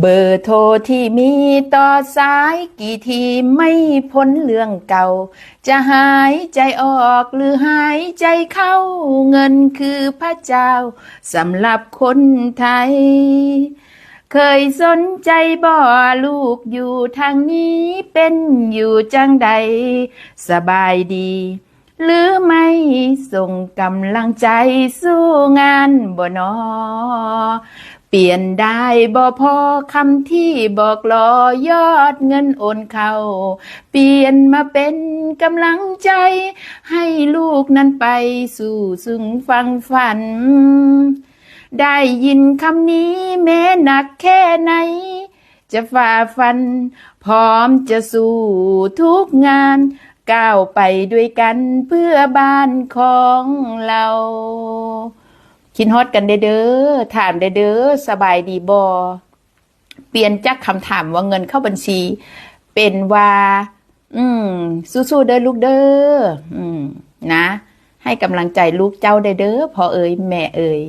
เบอร์โทรที่มีต่อสายกี่ทีไม่พ้นเรื่องเก่า จะหายใจออกหรือหายใจเข้าเงินคือพระเจ้าสำหรับคนไทย เคยสนใจบ่ลูกอยู่ทางนี้เป็นอยู่จังใด สบายดี หรือไม่ส่งกำลังใจสู้งานบ่นอ เปลี่ยนได้บ่พอคำที่บอกรอยอดเงินโอนเข้า เปลี่ยนมาเป็นกำลังใจ ให้ลูกนั้นไปสู่ซึ่งฟังฝัน ได้ยินคำนี้แม้หนักแค่ไหนจะฝ่าฟัน พร้อมจะสู้ทุกงาน ก้าวไปด้วยกันเพื่อบ้านของเราคิดฮอดกันเด้อถามเด้อสบายดีบอเปลี่ยนจากคำถามว่าเงินเข้าบัญชี เป็นว่า อืม สู้ๆเด้อลูกเด้ออืม นะ ให้กำลังใจลูกเจ้าเด้อพอเอ๋ยแม่เอ๋ย